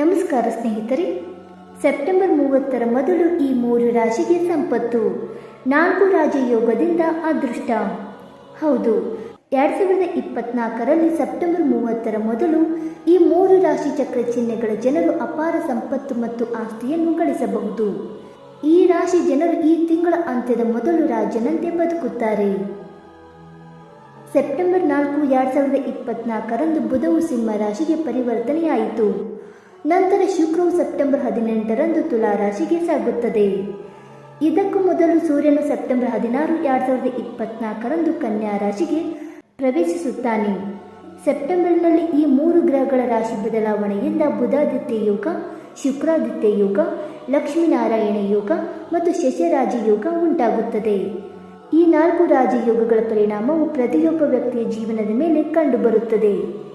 ನಮಸ್ಕಾರ ಸ್ನೇಹಿತರೆ. ಸೆಪ್ಟೆಂಬರ್ ಮೂವತ್ತರ ಮೊದಲು ಈ ಮೂರು ರಾಶಿಗೆ ಸಂಪತ್ತು. ನಾಲ್ಕು ರಾಜಯೋಗದಿಂದ ಅದೃಷ್ಟ. ಹೌದು, ಎರಡ್ ಸಾವಿರದ ಇಪ್ಪತ್ನಾಲ್ಕರಲ್ಲಿ ಸೆಪ್ಟೆಂಬರ್ ಮೂವತ್ತರ ಮೊದಲು ಈ ಮೂರು ರಾಶಿ ಚಕ್ರ ಚಿಹ್ನೆಗಳ ಜನರು ಅಪಾರ ಸಂಪತ್ತು ಮತ್ತು ಆಸ್ತಿಯನ್ನು ಗಳಿಸಬಹುದು. ಈ ರಾಶಿ ಜನರು ಈ ತಿಂಗಳ ಅಂತ್ಯದ ಮೊದಲು ರಾಜನಂತೆ ಬದುಕುತ್ತಾರೆ. ಸೆಪ್ಟೆಂಬರ್ ನಾಲ್ಕು, ಎರಡ್ ಸಾವಿರದ ಇಪ್ಪತ್ನಾಲ್ಕರಂದು ಬುಧವು ಸಿಂಹ ರಾಶಿಗೆ ಪರಿವರ್ತನೆಯಾಯಿತು. ನಂತರ ಶುಕ್ರವು ಸೆಪ್ಟೆಂಬರ್ ಹದಿನೆಂಟರಂದು ತುಲಾ ರಾಶಿಗೆ ಸಾಗುತ್ತದೆ. ಇದಕ್ಕೂ ಮೊದಲು ಸೂರ್ಯನು ಸೆಪ್ಟೆಂಬರ್ ಹದಿನಾರು ಎರಡ್ ಸಾವಿರದ ಇಪ್ಪತ್ನಾಲ್ಕರಂದು ಕನ್ಯಾ ರಾಶಿಗೆ ಪ್ರವೇಶಿಸುತ್ತಾನೆ. ಸೆಪ್ಟೆಂಬರ್ನಲ್ಲಿ ಈ ಮೂರು ಗ್ರಹಗಳ ರಾಶಿ ಬದಲಾವಣೆಯಿಂದ ಬುಧಾದಿತ್ಯ ಯೋಗ, ಶುಕ್ರಾದಿತ್ಯ ಯೋಗ, ಲಕ್ಷ್ಮೀನಾರಾಯಣ ಯೋಗ ಮತ್ತು ಶಶರಾಜ ಯೋಗ ಉಂಟಾಗುತ್ತದೆ. ಈ ನಾಲ್ಕು ರಾಜಯೋಗಗಳ ಪರಿಣಾಮವು ಪ್ರತಿಯೊಬ್ಬ ವ್ಯಕ್ತಿಯ ಜೀವನದ ಮೇಲೆ ಕಂಡುಬರುತ್ತದೆ.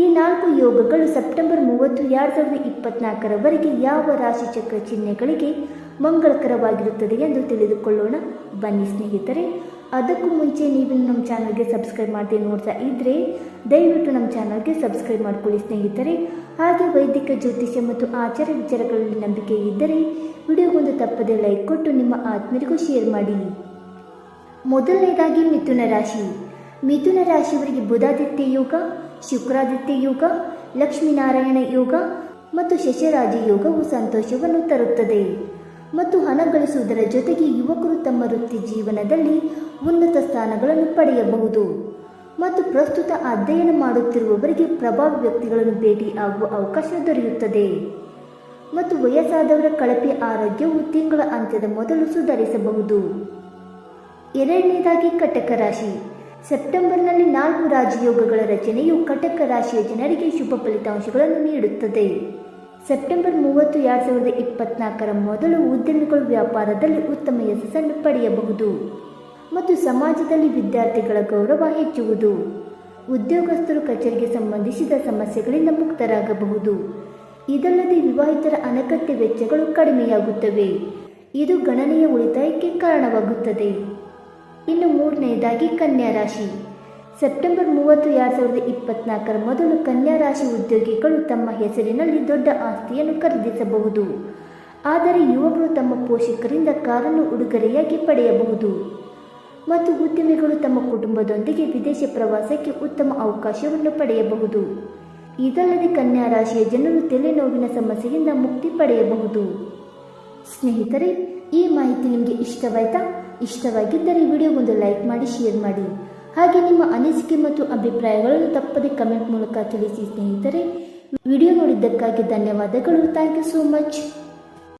ಈ ನಾಲ್ಕು ಯೋಗಗಳು ಸೆಪ್ಟೆಂಬರ್ ಮೂವತ್ತು, ಎರಡು ಸಾವಿರದ ಇಪ್ಪತ್ನಾಲ್ಕರವರೆಗೆ ಯಾವ ರಾಶಿ ಚಕ್ರ ಚಿಹ್ನೆಗಳಿಗೆ ಮಂಗಳಕರವಾಗಿರುತ್ತದೆ ಎಂದು ತಿಳಿದುಕೊಳ್ಳೋಣ. ಬನ್ನಿ ಸ್ನೇಹಿತರೆ, ಅದಕ್ಕೂ ಮುಂಚೆ ನೀವು ನಮ್ಮ ಚಾನಲ್ಗೆ ಸಬ್ಸ್ಕ್ರೈಬ್ ಮಾಡದೆ ನೋಡ್ತಾ ಇದ್ದರೆ ದಯವಿಟ್ಟು ನಮ್ಮ ಚಾನಲ್ಗೆ ಸಬ್ಸ್ಕ್ರೈಬ್ ಮಾಡಿಕೊಳ್ಳಿ ಸ್ನೇಹಿತರೆ. ಹಾಗೆ ವೈದಿಕ, ಜ್ಯೋತಿಷ್ಯ ಮತ್ತು ಆಚಾರ ವಿಚಾರಗಳಲ್ಲಿ ನಂಬಿಕೆ ಇದ್ದರೆ ವಿಡಿಯೋಗೊಂದು ತಪ್ಪದೆ ಲೈಕ್ ಕೊಟ್ಟು ನಿಮ್ಮ ಆತ್ಮೀಯರಿಗೂ ಶೇರ್ ಮಾಡಿ. ಮೊದಲನೇದಾಗಿ ಮಿಥುನ ರಾಶಿ. ಮಿಥುನ ರಾಶಿಯವರಿಗೆ ಬುಧಾದಿತ್ಯ ಯೋಗ, ಶುಕ್ರಾದಿತ್ಯ ಯೋಗ, ಲಕ್ಷ್ಮೀನಾರಾಯಣ ಯೋಗ ಮತ್ತು ಶಶರಾಜ ಯೋಗವು ಸಂತೋಷವನ್ನು ತರುತ್ತದೆ. ಮತ್ತು ಹಣ ಗಳಿಸುವುದರ ಜೊತೆಗೆ ಯುವಕರು ತಮ್ಮ ವೃತ್ತಿ ಜೀವನದಲ್ಲಿ ಉನ್ನತ ಸ್ಥಾನಗಳನ್ನು ಪಡೆಯಬಹುದು. ಮತ್ತು ಪ್ರಸ್ತುತ ಅಧ್ಯಯನ ಮಾಡುತ್ತಿರುವವರಿಗೆ ಪ್ರಭಾವಿ ವ್ಯಕ್ತಿಗಳನ್ನು ಭೇಟಿ ಆಗುವ ಅವಕಾಶ ದೊರೆಯುತ್ತದೆ. ಮತ್ತು ವಯಸ್ಸಾದವರ ಕಳಪೆ ಆರೋಗ್ಯವು ತಿಂಗಳ ಅಂತ್ಯದ ಮೊದಲು ಸುಧಾರಿಸಬಹುದು. ಎರಡನೇದಾಗಿ ಕಟಕ ರಾಶಿ. ಸೆಪ್ಟೆಂಬರ್ನಲ್ಲಿ ನಾಲ್ಕು ರಾಜಯೋಗಗಳ ರಚನೆಯು ಕಟಕ ರಾಶಿಯ ಜನರಿಗೆ ಶುಭ ಫಲಿತಾಂಶಗಳನ್ನು ನೀಡುತ್ತದೆ. ಸೆಪ್ಟೆಂಬರ್ ಮೂವತ್ತು ಎರಡು ಸಾವಿರದ ಇಪ್ಪತ್ನಾಲ್ಕರ ಮೊದಲು ಉದ್ಯಮಿಗಳು ವ್ಯಾಪಾರದಲ್ಲಿ ಉತ್ತಮ ಯಶಸ್ಸನ್ನು ಪಡೆಯಬಹುದು ಮತ್ತು ಸಮಾಜದಲ್ಲಿ ವಿದ್ಯಾರ್ಥಿಗಳ ಗೌರವ ಹೆಚ್ಚುವುದು. ಉದ್ಯೋಗಸ್ಥರು ಕಚೇರಿಗೆ ಸಂಬಂಧಿಸಿದ ಸಮಸ್ಯೆಗಳಿಂದ ಮುಕ್ತರಾಗಬಹುದು. ಇದಲ್ಲದೆ ವಿವಾಹಿತರ ಅನಗತ್ಯ ವೆಚ್ಚಗಳು ಕಡಿಮೆಯಾಗುತ್ತವೆ. ಇದು ಗಣನೀಯ ಉಳಿತಾಯಕ್ಕೆ ಕಾರಣವಾಗುತ್ತದೆ. ಇನ್ನು ಮೂರನೆಯದಾಗಿ ಕನ್ಯಾ ರಾಶಿ. ಸೆಪ್ಟೆಂಬರ್ ಮೂವತ್ತು ಎರಡು ಸಾವಿರದ ಇಪ್ಪತ್ನಾಲ್ಕರ ಮೊದಲು ಕನ್ಯಾ ರಾಶಿ ಉದ್ಯೋಗಿಗಳು ತಮ್ಮ ಹೆಸರಿನಲ್ಲಿ ದೊಡ್ಡ ಆಸ್ತಿಯನ್ನು ಖರೀದಿಸಬಹುದು. ಆದರೆ ಯುವಕರು ತಮ್ಮ ಪೋಷಕರಿಂದ ಕಾರನ್ನು ಉಡುಗೊರೆಯಾಗಿ ಪಡೆಯಬಹುದು. ಮತ್ತು ಉದ್ಯಮಿಗಳು ತಮ್ಮ ಕುಟುಂಬದೊಂದಿಗೆ ವಿದೇಶ ಪ್ರವಾಸಕ್ಕೆ ಉತ್ತಮ ಅವಕಾಶವನ್ನು ಪಡೆಯಬಹುದು. ಇದಲ್ಲದೆ ಕನ್ಯಾ ರಾಶಿಯ ಜನರು ತಲೆನೋವಿನ ಸಮಸ್ಯೆಯಿಂದ ಮುಕ್ತಿ ಪಡೆಯಬಹುದು. ಸ್ನೇಹಿತರೆ, ಈ ಮಾಹಿತಿ ನಿಮಗೆ ಇಷ್ಟವಾಯ್ತಾ? ಇಷ್ಟವಾಗಿದ್ದರೆ ಈ ವಿಡಿಯೋಗೊಂದು ಲೈಕ್ ಮಾಡಿ, ಶೇರ್ ಮಾಡಿ. ಹಾಗೆ ನಿಮ್ಮ ಅನಿಸಿಕೆ ಮತ್ತು ಅಭಿಪ್ರಾಯಗಳನ್ನು ತಪ್ಪದೆ ಕಮೆಂಟ್ ಮೂಲಕ ತಿಳಿಸಿ ಸ್ನೇಹಿತರೆ. ವಿಡಿಯೋ ನೋಡಿದ್ದಕ್ಕಾಗಿ ಧನ್ಯವಾದಗಳು. Thank you so much